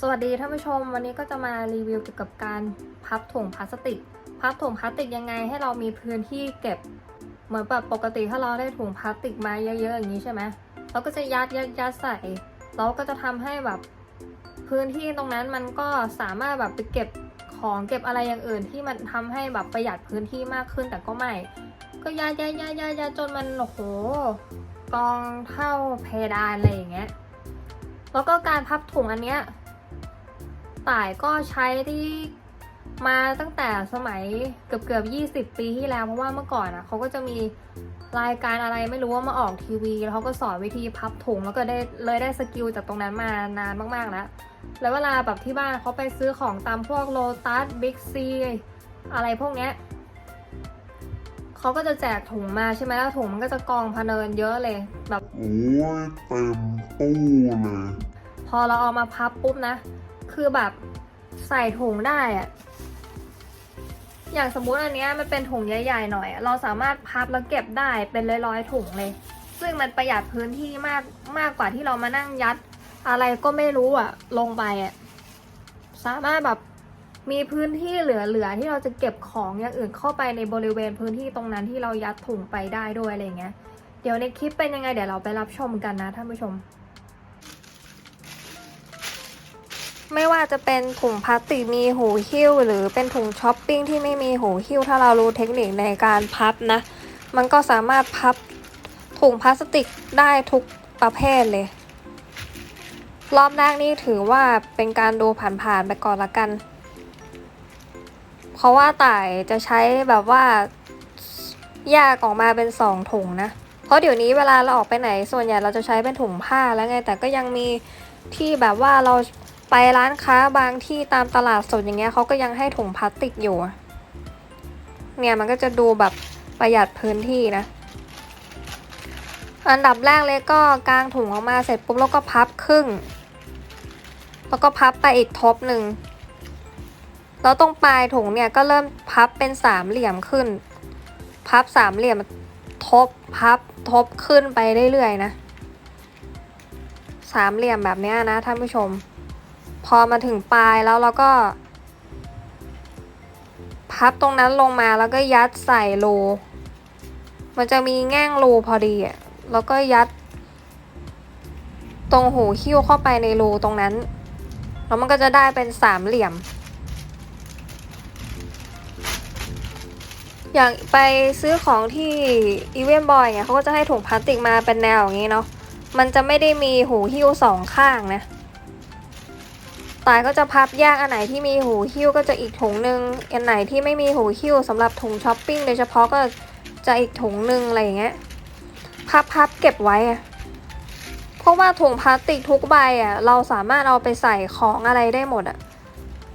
สวัสดีท่านผู้ชม วันนี้ก็จะมารีวิวเกี่ยวกับการพับถุงพลาสติก พับถุงพลาสติกยังไงให้เรามีพื้นที่เก็บ เหมือนแบบปกติถ้าเราได้ถุงพลาสติกมาเยอะๆอย่างนี้ใช่ไหมเราก็จะยัดยัดยัดใส่ เราก็จะทำให้แบบพื้นที่ตรงนั้นมันก็สามารถแบบไปเก็บของเก็บอะไรอย่างอื่น ที่มันทำให้แบบประหยัดพื้นที่มากขึ้นแต่ก็ไม่ ก็ยัดยัดยัดยัดยัดจนมันโอ้โหกองเท่าเพดานอะไรอย่างเงี้ย แล้วก็การพับถุงอันเนี้ย ต่ายก็ใช้ที่มาตั้งแต่สมัยเกือบเกือบยี่สิบปีที่แล้วเพราะว่าเมื่อก่อนอะเขาก็จะมีรายการอะไรไม่รู้ว่ามาออกทีวีแล้วเขาก็สอนวิธีพับถุงแล้วก็ได้เลยได้สกิลจากตรงนั้นมานานมากๆแล้วแล้วเวลาแบบที่บ้านเขาไปซื้อของตามพวกโลตัสบิ๊กซีอะไรพวกเนี้ยเขาก็จะแจกถุงมาใช่ไหมแล้วถุงมันก็จะกองพะเนินเยอะเลยแบบโอ้ยเต็มตู้เลยพอเราเอามาพับปุ๊บนะ คือแบบใส่ถุงได้อะอย่างสมมุติอันเนี้ยมันเป็นถุงใหญ่ๆหน่อยอะเราสามารถพับแล้วเก็บได้เป็นร้อยๆถุงเลย ซึ่งมันประหยัดพื้นที่มากมากกว่าที่เรามานั่งยัดอะไรก็ไม่รู้อะลงไปอะสามารถแบบมีพื้นที่เหลือๆที่เราจะเก็บของอย่างอื่นเข้าไปในบริเวณพื้นที่ตรงนั้นที่เรายัดถุงไปได้ด้วยอะไรเงี้ย เดี๋ยวในคลิปเป็นยังไงเดี๋ยวเราไปรับชมกันนะท่านผู้ชม ไม่ว่าจะเป็นถุงพลาสติกมีหูหิ้ว หรือเป็นถุงช้อปปิ้งที่ไม่มีหูหิ้ว ถ้าเรารู้เทคนิคในการพับนะ มันก็สามารถพับถุงพลาสติกได้ทุกประเภทเลย รอบแรกนี่ถือว่าเป็นการดูผ่านๆไปก่อนละกัน เพราะว่าต่ายจะใช้แบบว่าแยกออกมาเป็นสองถุงนะ เพราะเดี๋ยวนี้เวลาเราออกไปไหนส่วนใหญ่เราจะใช้เป็นถุงผ้าแล้วไง แต่ก็ยังมีที่แบบว่าเรา ไปร้านค้าบางที่ตามตลาดสดอย่างเงี้ยเขาก็ยังให้ถุงพลาสติกอยู่ เนี่ยมันก็จะดูแบบประหยัดพื้นที่นะ อันดับแรกเลยก็กางถุงออกมาเสร็จปุ๊บแล้วก็พับครึ่ง แล้วก็พับไปอีกทบหนึ่ง แล้วตรงปลายถุงเนี่ยก็เริ่มพับเป็นสามเหลี่ยมขึ้น พับสามเหลี่ยมทบพับทบขึ้นไปเรื่อยๆนะ สามเหลี่ยมแบบนี้นะท่านผู้ชม พอมาถึงปลายแล้วเราก็ พับตรงนั้นลงมาแล้วก็ยัดใส่รู มันจะมีแง่งรูพอดีอะแล้วก็ยัด ตรงหูคิ้วเข้าไปในรูตรงนั้น แล้วมันก็จะได้เป็นสามเหลี่ยม อย่างไปซื้อของที่อีเวนต์บอยเนี่ยเขาก็จะให้ถุงพลาสติกมาเป็นแนวอย่างนี้เนาะ มันจะไม่ได้มีหูหิ้วสองข้างนะ ตายก็จะพับแยกอันไหนที่มีหูหิ้วก็จะอีกถุงหนึ่งอันไหนที่ไม่มีหูหิ้วสำหรับถุงช้อปปิ้งโดยเฉพาะก็จะอีกถุงหนึ่งอะไรอย่างเงี้ยพับพับเก็บไว้อะเพราะว่าถุงพลาสติกทุกใบอะเราสามารถเอาไปใส่ของอะไรได้หมดอะ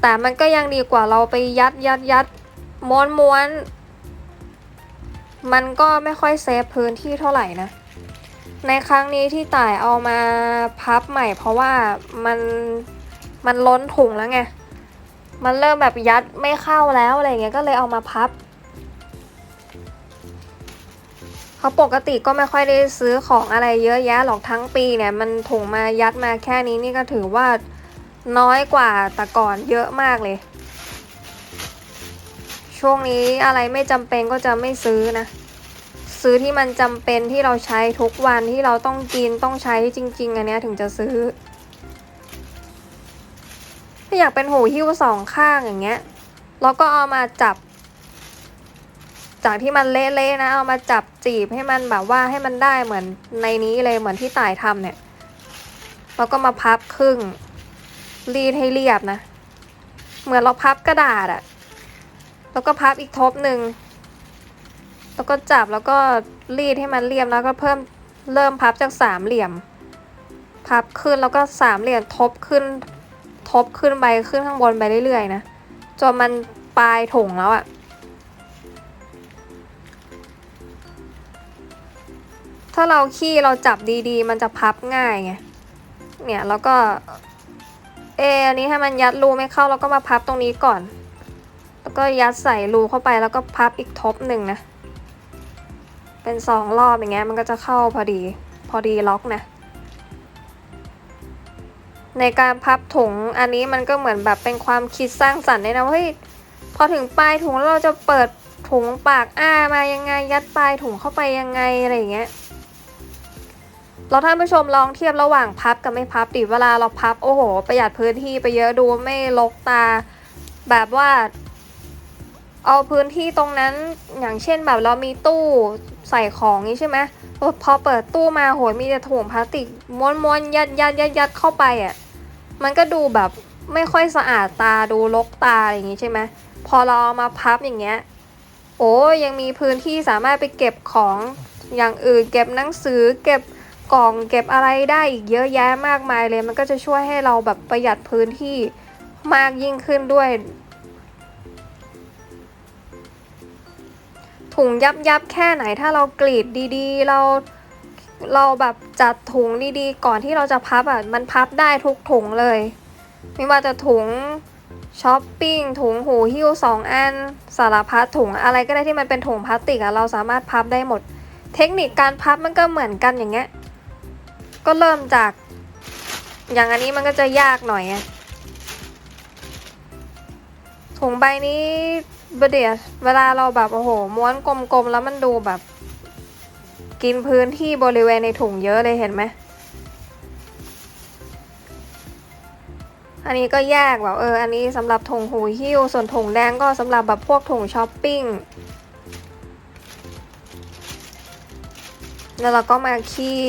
แต่มันก็ยังดีกว่าเราไปยัดยัดยัดม้วนม้วนมันก็ไม่ค่อยเซฟพื้นที่เท่าไหร่นะ ในครั้งนี้ที่ต่ายเอามาพับใหม่ เพราะว่ามัน มันล้นถุงแล้วไง มันเริ่มแบบยัดไม่เข้าแล้วอะไรเงี้ย ก็เลยเอามาพับเพราปกติก็ไม่ค่อยได้ซื้อของอะไรเยอะแยะหรอกทั้งปีเนี่ย มันถุงมายัดมาแค่นี้นี่ก็ถือว่าน้อยกว่าแต่ก่อนเยอะมากเลย ช่วงนี้อะไรไม่จำเป็นก็จะไม่ซื้อนะ ซื้อที่มันจำเป็นที่เราใช้ทุกวันที่เราต้องกินต้องใช้จริง ๆ อันเนี้ยถึงจะซื้อ ถ้าอยากเป็นหูหิ้วสองข้างอย่างเงี้ยเราก็เอามาจับ จากที่มันเละๆนะ เอามาจับจีบให้มันแบบว่าให้มันได้เหมือนในนี้เลยเหมือนที่ต่ายทำเนี่ยเราก็มาพับครึ่ง รีดให้เรียบนะ เหมือนเราพับกระดาษอะแล้วก็พับอีกทบหนึ่งแล้วก็จับแล้วก็รีดให้มันเรียบแล้วก็เพิ่มเริ่มพับจากสามเหลี่ยม พับขึ้นแล้วก็สามเหลี่ยมทบขึ้น ทบขึ้นไปขึ้นข้างบนไปเรื่อยๆนะจนมันปลายถุงแล้วอะถ้าเราขี้เราจับดีๆ มันจะพับง่ายไงเนี่ยแล้วก็เออันนี้ให้มันยัดรูไม่เข้าแล้วก็มาพับตรงนี้ก่อน แล้วก็ยัดใส่รูเข้าไปแล้วก็พับอีกทบหนึ่งนะเป็นสองรอบอย่างเงี้ยมันก็จะเข้าพอดี พอดีล็อกนะ ในการพับถุงอันนี้มันก็เหมือนแบบเป็นความคิดสร้างสรรค์เลยนะว่าเฮ้ยพอถึงปลายถุงเราจะเปิดถุงปากอ้ามายังไง ยัดปลายถุงเข้าไปยังไงอะไรอย่างเงี้ยเราท่านผู้ชมลองเทียบระหว่างพับกับไม่พับดิเวลาเราพับโอ้โห ประหยัดพื้นที่ไปเยอะดูไม่ลกตา แบบว่า เอาพื้นที่ตรงนั้นอย่างเช่นแบบเรามีตู้ใส่ของนี้ใช่ไหมพอเปิดตู้มาโหยมีแต่ถุงพลาสติกม้วนๆยัดยัดยัดยัดเข้าไปอะ มันก็ดูแบบไม่ค่อยสะอาดตาดูลกตาอย่างนี้ใช่ไหมพอเราเอามาพับอย่างเงี้ย โอ้ยังมีพื้นที่สามารถไปเก็บของอย่างอื่น เก็บหนังสือ เก็บกล่อง เก็บอะไรได้อีกเยอะแยะมากมายเลย มันก็จะช่วยให้เราแบบประหยัดพื้นที่มากยิ่งขึ้นด้วย ถุงยับยับแค่ไหนถ้าเรากรีดดีๆ เรา เราแบบจัดถุงดีๆ ก่อนที่เราจะพับอะมันพับได้ทุกถุงเลย ไม่ว่าจะถุงช้อปปิ้งถุงหูหิ้วสองอันสารพัดถุงอะไรก็ได้ที่มันเป็นถุงพลาสติกอะเราสามารถพับได้หมด เทคนิคการพับมันก็เหมือนกันอย่างเงี้ยก็เริ่มจาก อย่างอันนี้มันก็จะยากหน่อยอะถุงใบนี้บเดียเวลาเราแบบโอ้โห ม้วนกลมๆแล้วมันดูแบบ กินพื้นที่บริเวณในถุงเยอะเลยเห็นไหม อันนี้ก็แยกแบบเออ อันนี้สำหรับถุงหูหิ้ว ส่วนถุงแดงก็สำหรับแบบพวกถุงช้อปปิ้ง แล้วเราก็มาขี้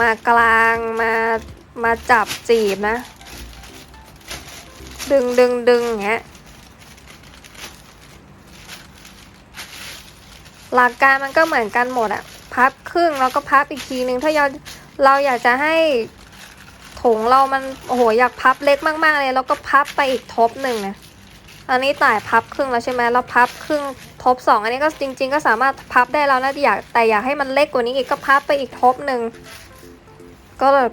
มากลาง มา มาจับจีบนะ ดึงดึงดึงอย่างเงี้ยหลักการมันก็เหมือนกันหมดอะ พับครึ่งแล้วก็พับอีกทีนึงถ้าเราเราอยากจะให้ถุงเรามันโอ้โหอยากพับเล็กมากๆเลยแล้วก็พับไปอีกทบหนึ่งนะอันนี้ต่ายพับครึ่งแล้วใช่ไหมแล้วพับครึ่งทบสองอันนี้ก็จริง ๆ ก็สามารถพับได้แล้วนะอยากแต่อยากให้มันเล็กกว่านี้อีกก็พับไปอีกทบหนึ่งก็แบบ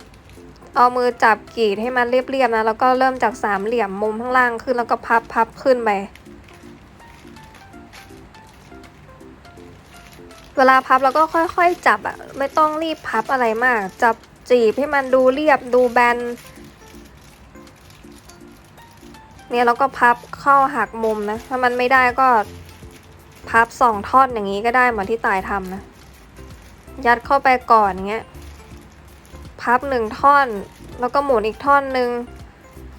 เอามือจับกรีดให้มันเรียบๆนะแล้วก็เริ่มจากสามเหลี่ยมมุมข้างล่างขึ้นแล้วก็พับพับขึ้นไป เวลาพับเราก็ค่อยๆจับอะไม่ต้องรีบพับอะไรมาก จับจีบให้มันดูเรียบดูแบน เนี่ยเราก็พับเข้าหักมุมนะ ถ้ามันไม่ได้ก็พับสองท่อนอย่างนี้ก็ได้เหมือนที่ตายทำนะ ยัดเข้าไปก่อนอย่างเงี้ย พับหนึ่งท่อน แล้วก็หมุนอีกท่อนหนึ่ง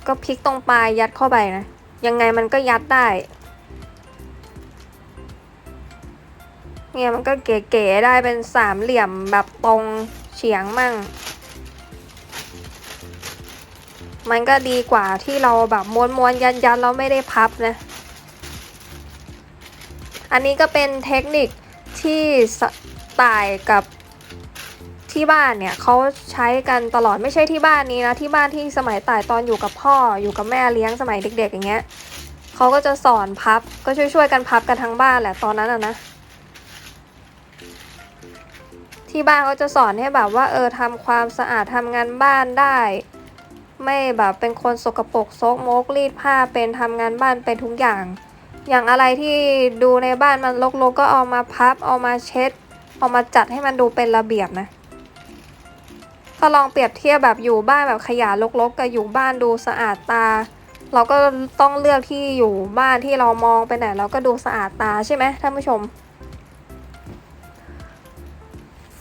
ก็พลิกตรงปลายยัดเข้าไปนะ ยังไงมันก็ยัดได้ เนี่ยมันก็เก๋ๆได้เป็นสามเหลี่ยมแบบตรงเฉียงมั่ง มันก็ดีกว่าที่เราแบบม้วนๆยันๆเราไม่ได้พับนะ อันนี้ก็เป็นเทคนิคที่ต่ายกับที่บ้านเนี่ยเขาใช้กันตลอดไม่ใช่ที่บ้านนี้นะที่บ้านที่สมัยต่ายตอนอยู่กับพ่ออยู่กับแม่เลี้ยงสมัยเด็กๆอย่างเงี้ยเขาก็จะสอนพับก็ช่วยๆกันพับกันทั้งบ้านแหละตอนนั้นอะนะ ที่บ้านเขาจะสอนให้แบบว่าเออทำความสะอาดทำงานบ้านได้ ไม่แบบเป็นคนสกปรกซกมกรีดผ้าเป็นทำงานบ้านเป็นทุกอย่าง อย่างอะไรที่ดูในบ้านมันรกๆก็เอามาพับเอามาเช็ด เอามาจัดให้มันดูเป็นระเบียบนะถ้าลองเปรียบเทียบแบบอยู่บ้านแบบขยะรกๆกับอยู่บ้านดูสะอาดตา เราก็ต้องเลือกที่อยู่บ้านที่เรามองไปไหนเราก็ดูสะอาดตาใช่ไหมท่านผู้ชม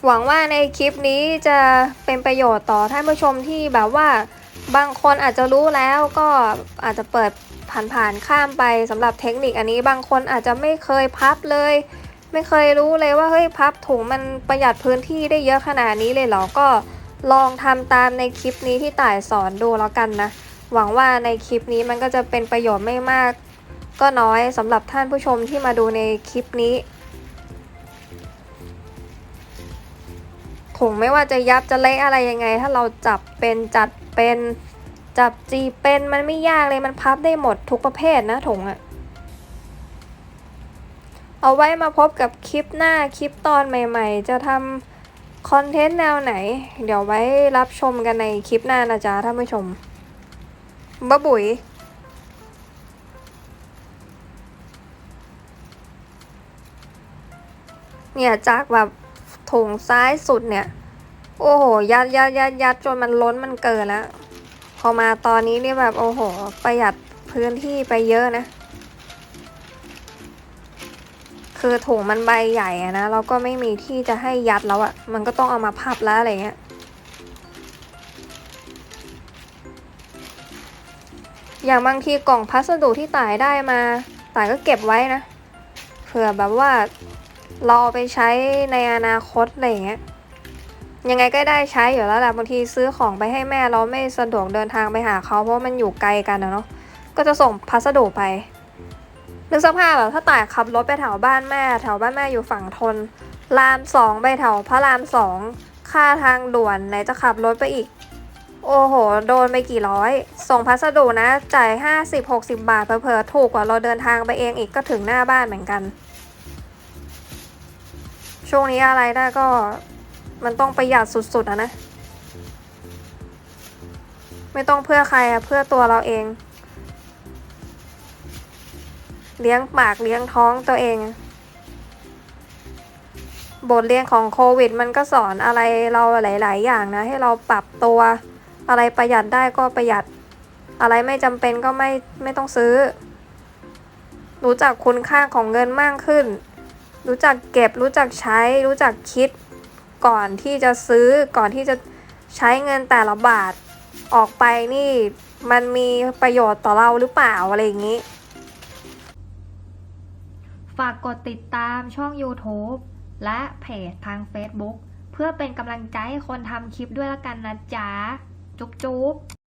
หวังว่าในคลิปนี้จะเป็นประโยชน์ต่อท่านผู้ชมที่แบบว่าบางคนอาจจะรู้แล้วก็อาจจะเปิดผ่านๆข้ามไปสำหรับเทคนิคอันนี้บางคนอาจจะไม่เคยพับเลย ไม่เคยรู้เลยว่าเฮ้ยพับถุงมันประหยัดพื้นที่ได้เยอะขนาดนี้เลยเหรอก็ลองทำตามในคลิปนี้ที่ต่ายสอนดูแล้วกันนะ หวังว่าในคลิปนี้มันก็จะเป็นประโยชน์ไม่มาก ก็น้อยสำหรับท่านผู้ชมที่มาดูในคลิปนี้ ถุงไม่ว่าจะยับจะเละอะไรยังไง ถ้าเราจับเป็นจัดเป็นจับจีเป็นมันไม่ยากเลยมันพับได้หมดทุกประเภทนะถุงอะเอาไว้มาพบกับคลิปหน้าคลิปตอนใหม่ ๆ จะทำคอนเทนต์แนวไหน เดี๋ยวไว้รับชมกันในคลิปหน้านะจ๊ะท่านผู้ชมบ๊ะบุ๋ยเนี่ยจากแบบ ถุงซ้ายสุดเนี่ย โอ้โห ยัดยัดยัดยัดจนมันล้นมันเกินแล้ว พอมาตอนนี้เนี่ยแบบโอ้โห ประหยัดพื้นที่ไปเยอะนะ คือถุงมันใบใหญ่อะนะเราก็ไม่มีที่จะให้ยัดแล้วอะมันก็ต้องเอามาพับแล้วอะไรเงี้ยอย่างบางทีกล่องพัสดุที่ต่ายได้มาต่ายก็เก็บไว้นะเผื่อแบบว่า ราเอาไปใช้ในอนาคตอะไรเงี้ยยังไงก็ได้ใช้อยู่แล้วแหละบางทีซื้อของไปให้แม่เราไม่สะดวกเดินทางไปหาเขาเพราะมันอยู่ไกลกันนะเนาะก็จะส่งพัสดุไปนึกสภาพแบบถ้าต่ายขับรถไปแถวบ้านแม่แถวบ้านแม่อยู่ฝั่งทนรามสองไปแถวพระรามสองค่าทางด่วนไหนจะขับรถไปอีก โอ้โห โดนไปกี่ร้อย ส่งพัสดุนะ จ่าย 50-60 บาทเผลอๆถูกกว่าเราเดินทางไปเองอีกก็ถึงหน้าบ้านเหมือนกัน ช่วงนี้อะไรได้ก็มันต้องประหยัดสุดๆอะนะ ไม่ต้องเพื่อใครอะเพื่อตัวเราเอง เลี้ยงปากเลี้ยงท้องตัวเอง บทเรียนของโควิด มันก็สอนอะไรเราหลาย ๆ อย่างนะ ให้เราปรับตัว อะไรประหยัดได้ก็ประหยัด อะไรไม่จำเป็นก็ไม่ไม่ต้องซื้อ รู้จักคุณค่าของเงินมากขึ้น รู้จักเก็บ รู้จักใช้ รู้จักคิด ก่อนที่จะซื้อ ก่อนที่จะใช้เงินแต่ละบาท ออกไปนี่มันมีประโยชน์ต่อเราหรือเปล่าอะไรอย่างนี้ ฝากกดติดตามช่อง YouTube และเพจทาง Facebook เพื่อเป็นกำลังใจให้คนทำคลิปด้วยละกันนะจ๊ะ จุ๊บจุ๊บ